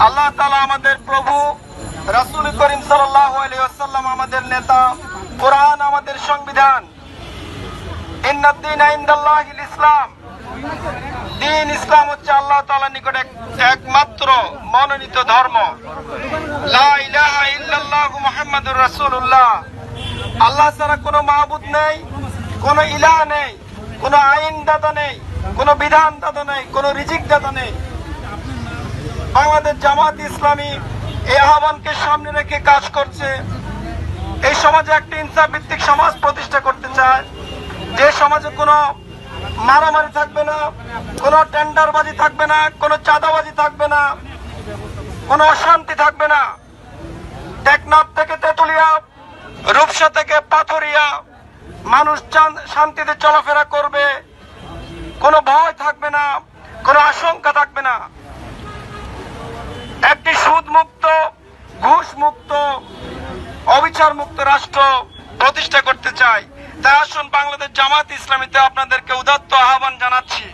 আল্লাহ তালা আমাদের প্রভু রাসুল করিম সাল্লাম আমাদের নেতা, কোরআন আমাদের সংবিধান। ইসলাম। দিন ইসলাম হচ্ছে আল্লাহ তাআলার নিকট একমাত্র মনোনীত ধর্ম। মুহাম্মাদুর রাসূলুল্লাহ। আল্লাহ ছাড়া কোনো মাহবুদ নেই, কোনো ইলাহ নেই, কোনো আইন দাতা নেই, কোনো বিধান দাতা নেই, কোনো রিজিক দাতা নেই। বাংলাদেশ জামাত ইসলামী এই আহ্বানকে সামনে রেখে কাজ করছে। এই সমাজে একটি ইনসাফ ভিত্তিক সমাজ প্রতিষ্ঠা করতে চায়। যে সমাজে কোনো মারামারি থাকবে না, কোনো টেন্ডারবাজি থাকবে না, কোনো চাঁদাবাজি থাকবে না, কোনো অশান্তি থাকবে না। টেকনাফ থেকে তেতুলিয়া, রূপসা থেকে পাথরিয়া মানুষ শান্তিতে চলাফেরা করবে। কোনো ভয় থাকবে না। সুদ মুক্ত ঘুষ মুক্ত অবিচার মুক্ত রাষ্ট্র প্রতিষ্ঠা করতে চাই। তাই আসুন বাংলাদেশ জামাত ইসলামীতে আপনাদেরকে উদাত্ত আহ্বান জানাচ্ছি।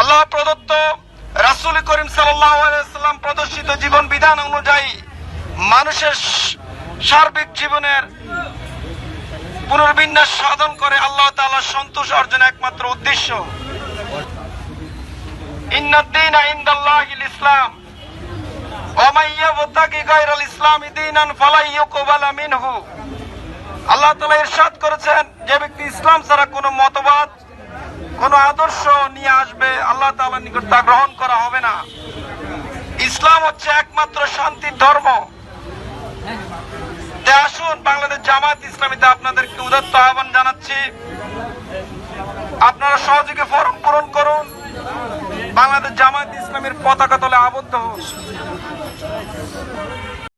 আল্লাহ প্রদত্ত রাসুল করিম সাল্লাম প্রদর্শিত জীবন বিধান অনুযায়ী মানুষের সার্বিক জীবনের পুনর্বিন্যাস সাধন করে আল্লাহ তাআলার সন্তোষ অর্জন একমাত্র উদ্দেশ্য। ইন্নাদ্দিন আল্লাহ করেছেন, যে ব্যক্তি ইসলাম ছাড়া কোনো মতবাদ, কোনো আদর্শ নিয়ে আসবে, আল্লাহ তাআলার নিকট তা গ্রহণ করা হবে না। ইসলাম হচ্ছে একমাত্র শান্তির ধর্ম। আসুন বাংলাদেশ জামাত ইসলামীতে আপনাদেরকে উদাত্ত আহ্বান জানাচ্ছি। আপনারা সহযোগে ফর্ম পূরণ করুন। বাংলাদেশ জামায়াত ইসলামের পতাকা তলে আবদ্ধ হন।